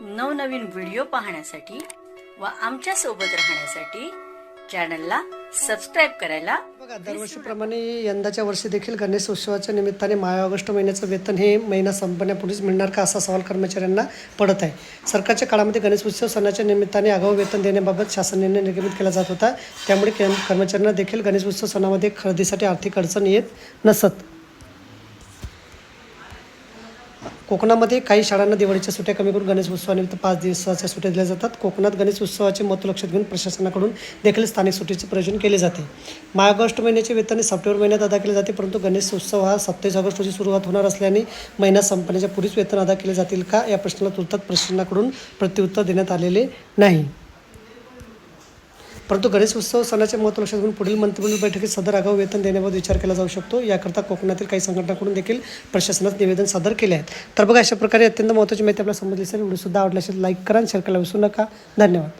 नवनवीन व्हिडिओ पाहण्यासाठी व आमच्यासोबत राहण्यासाठी चॅनलला सबस्क्राईब करायला बघा दरवर्षीप्रमाणे यंदाच्या वर्षी देखील गणेश उत्सवाच्या निमित्ताने माया ऑगस्ट महिन्याचं वेतन हे महिना संपण्यापूर्वीच मिळणार का असा सवाल कर्मचाऱ्यांना पडत आहे. सरकारच्या काळामध्ये गणेश उत्सव सणाच्या निमित्ताने आगाऊ वेतन देण्याबाबत शासन निर्णय निर्गमित केला जात होता. त्यामुळे कर्मचाऱ्यांना देखील गणेश उत्सव सणामध्ये खरेदीसाठी आर्थिक अडचण येत नसत. कोकणामध्ये काही शाळांना दिवाळीच्या सुट्ट्या कमी करून गणेश उत्सवानिमित्त पाच दिवसाच्या सुट्ट्या दिल्या जातात. कोकणात गणेश उत्सवाचे महत्त्व लक्षात घेऊन प्रशासनाकडून देखील स्थानिक सुट्टीचे प्रयोजन केले जाते. मा ऑगस्ट महिन्याचे वेतन सप्टेंबर महिन्यात अदा केले जाते परंतु गणेश उत्सव हा सत्तावीस ऑगस्ट रोजी सुरुवात होणार असल्याने महिना संपण्याच्या पूर्वीच वेतन अदा केले जातील का या प्रश्नाला तुर्तात प्रशासनाकडून प्रत्युत्तर देण्यात आलेले नाही. परंतु गणेश उत्सव सणाचे महत्त्व लक्षात घेऊन पुढील मंत्रिमंडळ बैठकीत सदर आगाऊ वेतन देण्याबाबत विचार केला जाऊ शकतो. याकरता कोकणातील काही संघटनाकडून देखील प्रशासनास निवेदन सादर केले आहेत. तर बघा अशा प्रकारे अत्यंत महत्त्वाची माहिती आपल्याला समजली असेल. व्हिडिओ सुद्धा आवडला असेल लाईक करा आणि शेअर करायला विसरू नका. धन्यवाद.